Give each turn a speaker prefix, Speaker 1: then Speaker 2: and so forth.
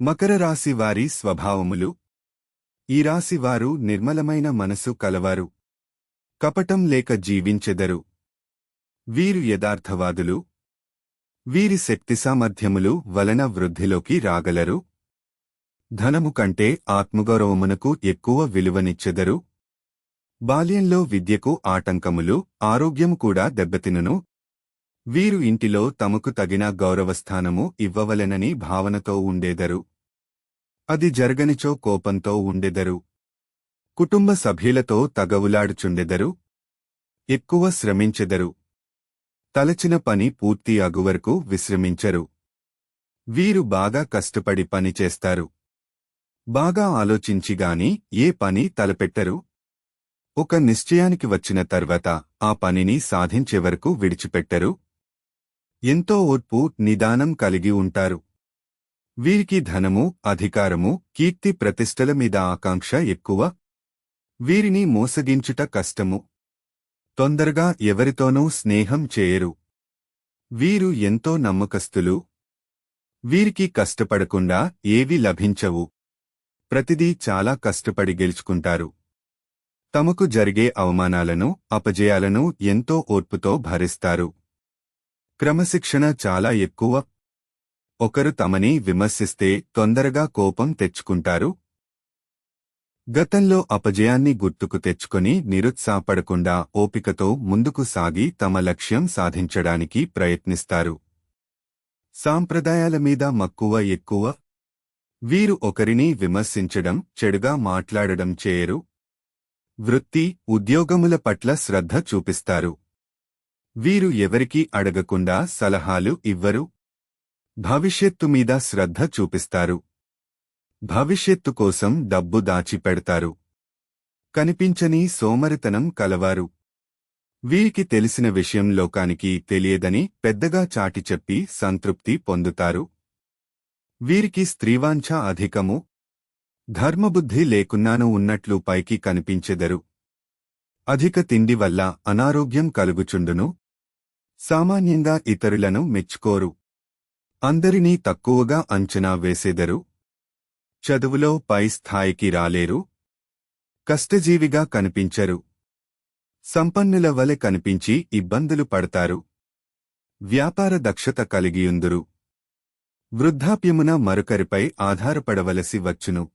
Speaker 1: మకర రాశి వారి స్వభావములు. ఈ రాశి వారు నిర్మలమైన మనసు కలవారు. కపటం లేక జీవించెదరు. వీరు యథార్థవాదులు. వీరి శక్తి సామర్థ్యములు వలన వృద్ధిలోకి రాగలరు. ధనము కంటే ఆత్మగౌరవమునకు ఎక్కువ విలువనిచ్చెదరు. బాల్యంలో విద్యకు ఆటంకములు ఆరోగ్యము కూడా దెబ్బతినును. వీరు ఇంటిలో తమకు తగిన గౌరవస్థానము ఇవ్వవలెనని భావనతో ఉండేదరు. అది జరగనిచో కోపంతో ఉండెదరు. కుటుంబ సభ్యులతో తగవులాడుచుండెదరు. ఎక్కువ శ్రమించెదరు. తలచిన పని పూర్తి అగువరకు విశ్రమించరు. వీరు బాగా కష్టపడి పని చేస్తారు. బాగా ఆలోచించిగాని ఏ పని తలపెట్టరు. ఒక నిశ్చయానికి వచ్చిన తర్వాత ఆ పనిని సాధించే వరకు విడిచిపెట్టరు. ఎంతో ఓర్పు నిదానం కలిగి ఉంటారు. వీరికి ధనము అధికారము కీర్తి ప్రతిష్టల మీద ఆకాంక్ష ఎక్కువ. వీరిని మోసగించుట కష్టము. తొందరగా ఎవరితోనూ స్నేహం చేయరు. వీరు ఎంతో నమ్మకస్తులు. వీరికి కష్టపడకుండా ఏవి లభించవు. ప్రతిదీ చాలా కష్టపడి గెలుచుకుంటారు. తమకు జరిగే అవమానాలను అపజయాలను ఎంతో ఓర్పుతో భరిస్తారు. క్రమశిక్షణ చాలా ఎక్కువ. ఒకరు తమని విమర్శిస్తే తొందరగా కోపం తెచ్చుకుంటారు. గతంలో అపజయాన్ని గుర్తుకు తెచ్చుకొని నిరుత్సాహపడకుండా ఓపికతో ముందుకు సాగి తమ లక్ష్యం సాధించడానికి ప్రయత్నిస్తారు. సాంప్రదాయాల మీద మక్కువ ఎక్కువ. వీరు ఒకరిని విమర్శించడం చెడుగా మాట్లాడడం చేయరు. వృత్తి ఉద్యోగముల పట్ల శ్రద్ధ చూపిస్తారు. వీరు ఎవరికీ అడగకుండా సలహాలు ఇవ్వరు. భవిష్యత్తు మీద శ్రద్ధ చూపిస్తారు. భవిష్యత్తు కోసం డబ్బు దాచిపెడతారు. కనిపించని సోమరితనం కలవారు. వీరికి తెలిసిన విషయం లోకానికి తెలియదని పెద్దగా చాటి చెప్పి సంతృప్తి పొందుతారు. వీరికి స్త్రీవాంఛ అధికము. ధర్మబుద్ధి లేకున్నాను ఉన్నట్లు పైకి కనిపించెదరు. అధిక తిండి వల్ల అనారోగ్యం కలుగుచుండును. సామాన్యంగా ఇతరులను మెచ్చుకోరు. అందరినీ తక్కువగా అంచనా వేసెదరు. చదువులో పై స్థాయికి రాలేరు. కష్టజీవిగా కనిపించరు. సంపన్నుల వలె కనిపించి ఇబ్బందులు పడతారు. వ్యాపార దక్షత కలిగియుందురు. వృద్ధాప్యమున మరొకరిపై ఆధారపడవలసి వచ్చును.